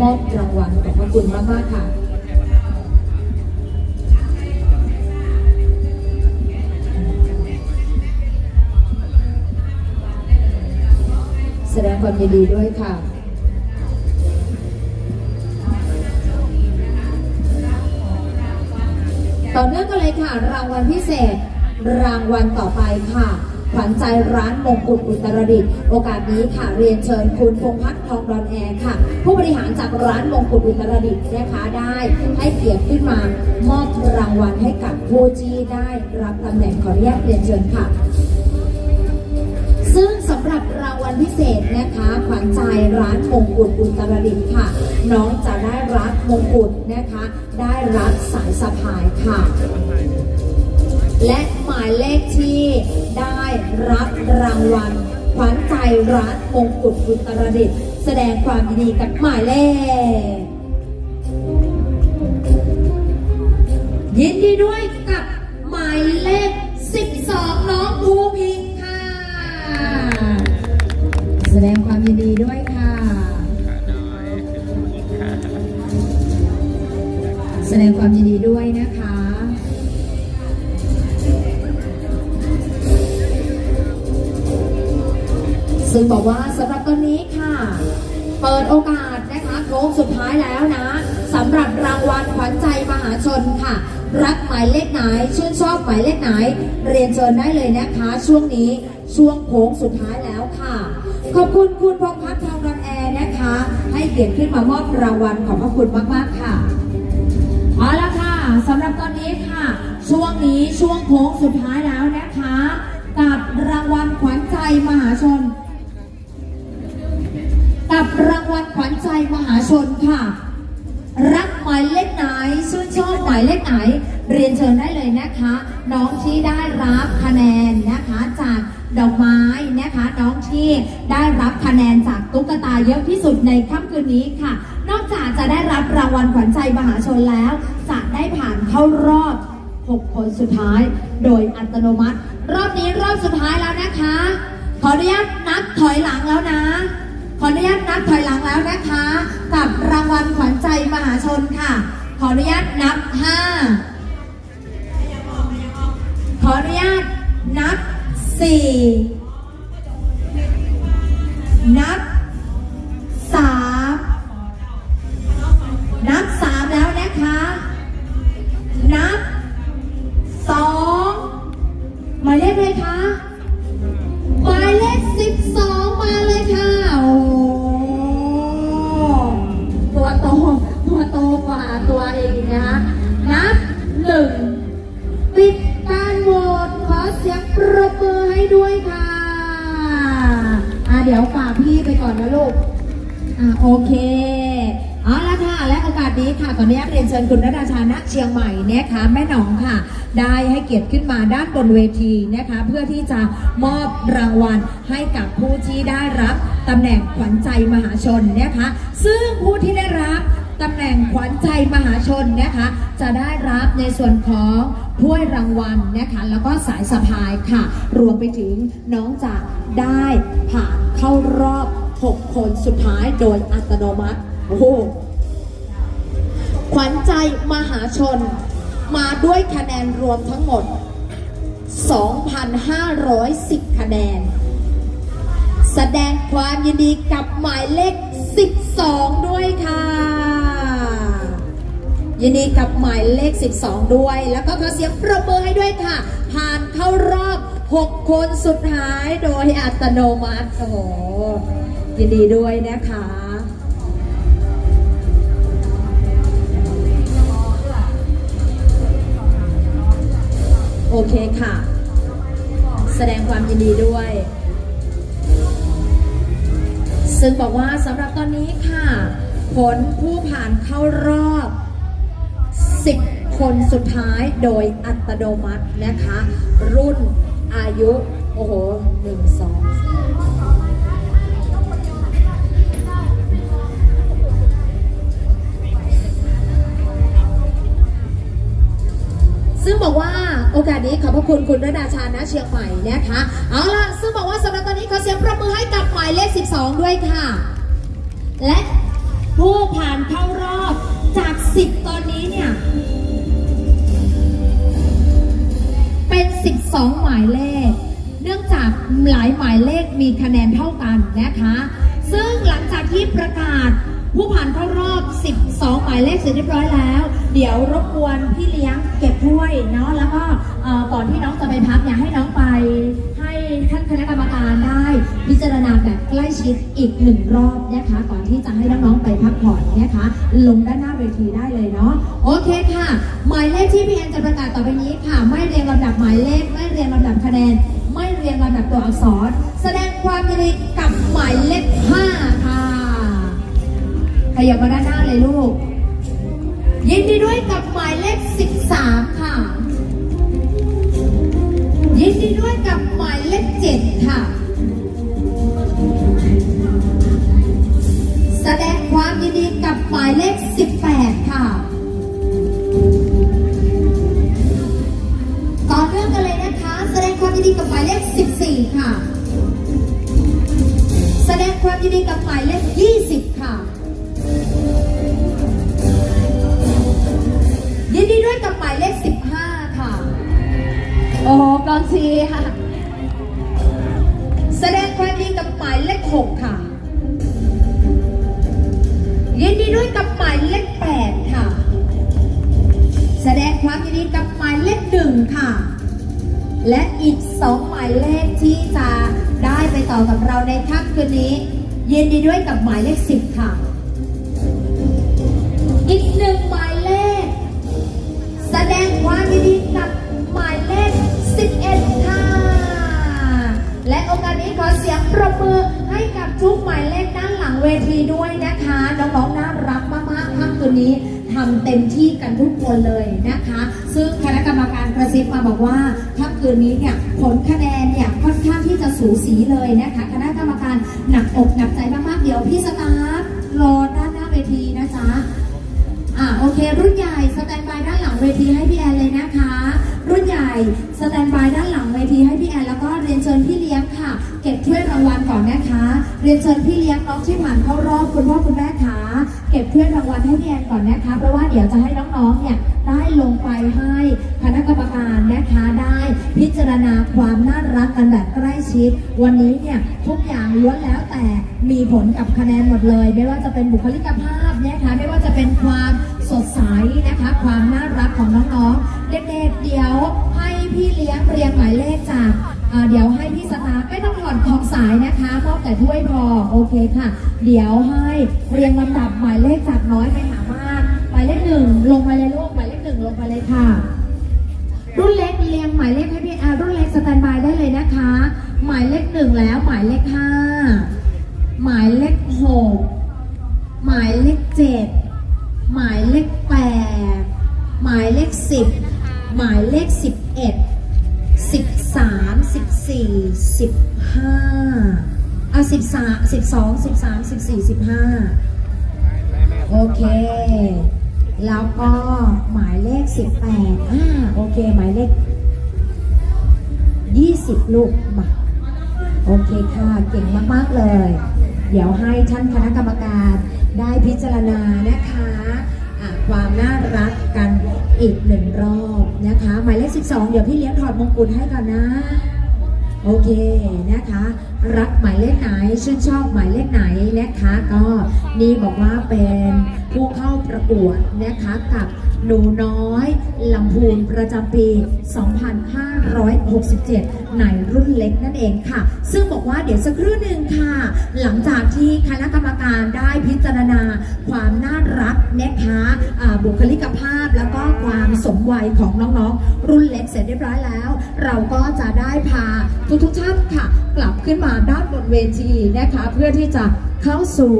มอบรางวัลขอบพระคุณมากมากๆค่ะ แสดงความยินดีด้วยค่ะต่อเนื่องกันเลยค่ะ รางวัลพิเศษ รางวัลต่อไปค่ะ ขวัญใจร้านมงกุฎอุตรดิตถ์โอกาสนี้ค่ะเรียนเชิญคุณพงพัฒน์ทองดอนแอร์ค่ะ ผู้บริหารจากร้านมงกุฎอุตรดิตถ์นะคะได้ให้เกียรติขึ้นมามอบรางวัลให้กับผู้ที่ได้รับตำแหน่งขออนุญาตเรียนเชิญค่ะซึ่งสำหรับรางวัลพิเศษนะคะขวัญใจร้านมงกุฎอุตรดิตถ์ค่ะ น้องจะได้รับมงกุฎนะคะ ได้รับสายสะพายค่ะ และหมายเลขที่ได้รับรางวัลขวัญใจร้านมงกุฎอุตรดิตถ์แสดงความยินดีกับหมายเลข ยินดีด้วยกับหมายเลข 12 น้องภูพิงค์ค่ะ แสดงความยินดีด้วยค่ะ แสดงความยินดีด้วยนะคะ ซึ่งบอกว่าสำหรับตอนนี้ค่ะ เปิดโอกาสนะคะโค้งสุดท้ายแล้วนะสำหรับรางวัลขวัญใจมหาชนค่ะ รักหมายเลขไหน ชื่นชอบหมายเลขไหน เรียนเชิญได้เลยนะคะ ช่วงนี้ช่วงโค้งสุดท้ายแล้วค่ะ ขอบคุณคุณพงษ์พัฒน์ทองรันแอร์นะคะ ให้เกียรติขึ้นมามอบรางวัลขอบพระคุณมาก ๆ ค่ะเอาละค่ะสำหรับตอนนี้ค่ะ ช่วงนี้ช่วงโค้งสุดท้ายแล้วนะคะ กับรางวัลขวัญใจมหาชน ชนค่ะ รักหมายเลขไหนชื่นชอบหมายเลขไหน เรียนเชิญได้เลยนะคะ น้องที่ได้รับคะแนนนะคะจากดอกไม้นะคะน้องที่ได้รับคะแนนจากตุ๊กตาเยอะที่สุดในค่ำคืนนี้ค่ะ นอกจากจะได้รับรางวัลขวัญใจมหาชนแล้ว จะได้ผ่านเข้ารอบ 6 คนสุดท้าย โดยอัตโนมัติ รอบนี้รอบสุดท้ายแล้วนะคะ ขออนุญาตนับถอยหลังแล้วนะ ขออนุญาตนับถอยหลังแล้วนะคะ วัลขวัญใจมหาชนค่ะ ขออนุญาตนับ5ขออนุญาตนับ4นับ3นับ3แล้วนะคะ นับ2หมายเลขเลยคะ ว่าตัวเองนะคะนับหนึ่งปิดการโหวตขอเสียงปรบมือให้ด้วยค่ะอะเดี๋ยวฝากพี่ไปก่อนนะลูกอะโอเคเอาละค่ะ และโอกาสนี้ค่ะขออนุญาตเรียนเชิญคุณนราชาณเชียงใหม่นะคะแม่หนองค่ะ ได้ให้เกียรติขึ้นมาด้านบนเวทีนะคะ เพื่อที่จะมอบรางวัลให้กับผู้ที่ได้รับตำแหน่งขวัญใจมหาชนนะคะ ซึ่งผู้ที่ได้รับ ตำแหน่งขวัญใจมหาชนนะคะ จะได้รับในส่วนของถ้วยรางวัลนะคะ แล้วก็สายสะพายค่ะ รวมไปถึงน้องจะได้ผ่านเข้ารอบ 6 คนสุดท้ายโดยอัตโนมัติโอ้โหขวัญใจมหาชน มาด้วยคะแนนรวมทั้งหมด 2,510 คะแนน แสดงความยินดีกับหมายเลข 12 ด้วยค่ะ ยินดีกับหมายเลข 12 ด้วย แล้วก็ขอเสียงปรบมือให้ด้วยค่ะ ผ่านเข้ารอบ 6 คนสุดท้ายโดยอัตโนมัติ โอ้โหยินดีด้วยนะคะโอเคค่ะ แสดงความยินดีด้วย ซึ่งบอกว่าสำหรับตอนนี้ค่ะ ผลผู้ผ่านเข้ารอบ 10 คนสุดท้ายโดยอัตโนมัตินะคะ รุ่นอายุ โอ้โหหนึ่งสองซึ่งบอกว่าโอกาสนี้ขอบพระคุณคุณระดาชานะเชียงใหม่นะคะ เอาล่ะ ซึ่งบอกว่าสำหรับตอนนี้ขอเสียงประมือให้กับหมายเลข 12 ด้วยค่ะ และผู้ผ่านเข้ารอบ 12 หมายเลข เนื่องจากหลายหมายเลขมีคะแนนเท่ากันนะคะ ซึ่งหลังจากที่ประกาศผู้ผ่านเข้ารอบ 12 หมายเลขเสร็จเรียบร้อยแล้ว เดี๋ยวรบกวนพี่เลี้ยงเก็บถ้วยเนาะ แล้วก็ก่อนที่น้องจะไปพักอยากให้น้องไปให้ท่านคณะกรรมการได้ พิจารณาแบบใกล้ชิดอีกหนึ่งรอบนะคะ ที่จะให้น้องๆไปพักผ่อนนะคะ ลงด้านหน้าเวทีได้เลยเนาะโอเคค่ะ หมายเลขที่พี่แอนจะประกาศต่อไปนี้ค่ะ ไม่เรียงลำดับหมายเลข ไม่เรียงลำดับคะแนน ไม่เรียงลำดับตัวอักษร แสดงความยินดีกับหมายเลข5ค่ะขยับมาด้านหน้าเลยลูก ยินดีด้วยกับหมายเลข 13 ค่ะ ยินดีด้วยกับหมายเลข 7 ค่ะ ดงความยินดีกับหมายเลข 18 ค่ะ ต่อเนื่องกันเลยนะคะ แสดงความยินดีกับหมายเลข 14 ค่ะ แสดงความยินดีกับหมายเลข 20 ค่ะ ยินดีด้วยกับหมายเลข 15 ค่ะ โอ้โหกองซีค่ะแสดงความยินดีกับหมายเลข 6 ค่ะ ด้วยกับหมายเลข8ค่ะ แสดงความยินดีกับหมายเลข1ค่ะ และอีก2หมายเลขที่จะได้ไปต่อกับเราในค่ำคืนนี้ ยินดีด้วยกับหมายเลข10ค่ะ อีกหนึ่งหมายเลข แสดงความยินดีกับหมายเลข11ค่ะ และโอกาสนี้ขอเสียงปรบมือให้กับทุกหมายเลขด้านหลังเวทีด้วยนะคะ น้องๆน่ารัก คืนนี้ทำเต็มที่กันทุกคนเลยนะคะ ซึ่งคณะกรรมการกระซิบมาบอกว่าค่ำคืนนี้เนี่ยผลคะแนนเนี่ยค่อนข้างที่จะสูสีเลยนะคะ คณะกรรมการหนักอกหนักใจมากๆเดี๋ยวพี่สตาฟรอด้านหน้าเวทีนะจ๊ะอะโอเค รุ่นใหญ่สแตนบายด้านหลังเวทีให้พี่แอนเลยนะคะ รุ่นใหญ่สแตนบายด้านหลังเวทีให้พี่แอนแล้วก็เรียนเชิญพี่เลี้ยงค่ะ เก็บถ้วยรางวัลก่อนนะคะ เรียนเชิญพี่เลี้ยงน้องที่ผ่านเข้ารอบคุณพ่อคุณแม่ขา เก็บถ้วยรางวัลให้พี่แอนก่อนนะคะ เพราะว่าเดี๋ยวจะให้น้องๆเนี่ยได้ลงไปให้คณะกรรมการนะคะได้พิจารณาความน่ารักกันแบบใกล้ชิด วันนี้เนี่ยทุกอย่างล้วนแล้วแต่มีผลกับคะแนนหมดเลย ไม่ว่าจะเป็นบุคลิกภาพนะคะไม่ว่าจะเป็นความสดใสนะคะ ความน่ารักของน้องๆเด็กๆเดี๋ยว พี่เลี้ยงเรียงหมายเลขจากอ่าเดี๋ยวให้พี่สตาร์ไม่ต้องถอดของสายนะคะมอบแต่ถ้วยพอโอเคค่ะ เดี๋ยวให้เรียงลำดับหมายเลขจากน้อยไปหามากหมายเลขหนึ่งลงมาเลยลูกหมายเลขหนึ่งลงไปเลยค่ะ รุ่นเล็กเรียงหมายเลขให้พี่อารุ่นเล็กสแตนบายได้เลยนะคะ หมายเลขหนึ่งแล้วหมายเลขห้า สิบห้าอะสิบสามสิบสองสิบสามสิบสี่สิบห้าโอเค แล้วก็หมายเลข18อ่าโอเค หมายเลข20ลูกมาโอเคค่ะ เก่งมาก ๆ เลย เดี๋ยวให้ท่านคณะกรรมการได้พิจารณานะคะะความน่ารักกันอีกหนึ่งรอบนะคะ หมายเลข 12 เดี๋ยวพี่เลี้ยงถอดมงกุฎให้ก่อนนะ โอเคนะคะ รักหมายเลขไหนชื่นชอบหมายเลขไหนนะคะ ก็นี่บอกว่าเป็นผู้เข้าประกวดนะคะกับ หนูน้อยลำพูนประจำปี 2567 ในรุ่นเล็กนั่นเองค่ะ ซึ่งบอกว่าเดี๋ยวสักครู่หนึ่งค่ะ หลังจากที่คณะกรรมการได้พิจารณา ความน่ารักนะคะอ่าบุคลิกภาพแล้วก็ความสมวัยของน้องๆ รุ่นเล็กเสร็จเรียบร้อยแล้ว เราก็จะได้พาทุกๆท่านค่ะ กลับขึ้นมาด้านบนเวทีนะคะ เพื่อที่จะเข้าสู่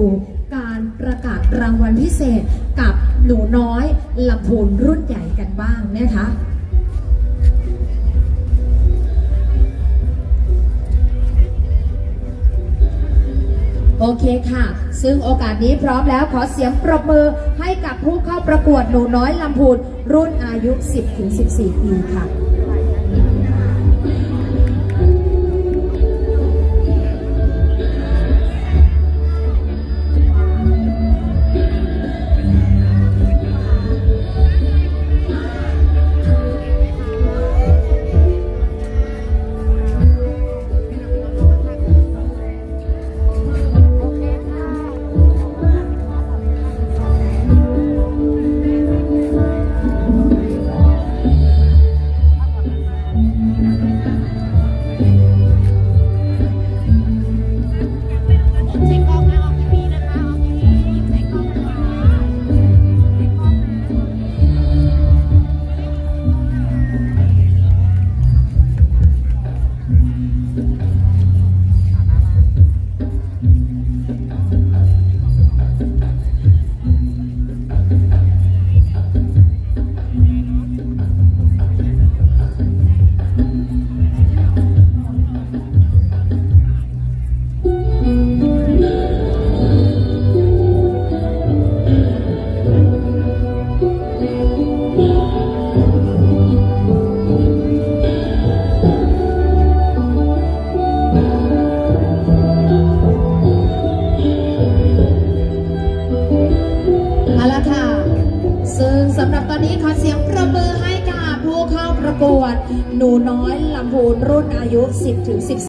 การประกาศรางวัลพิเศษกับ หนูน้อยลำพูนรุ่นใหญ่กันบ้างนะคะโอเคค่ะ ซึ่งโอกาสนี้พร้อมแล้วขอเสียงปรบมือให้กับผู้เข้าประกวดหนูน้อยลำพูนรุ่นอายุ 10-14 ปีค่ะ บผู้เข้าประกวดหนูน้อยลำพูนรุ่นอายุ 10ถึง14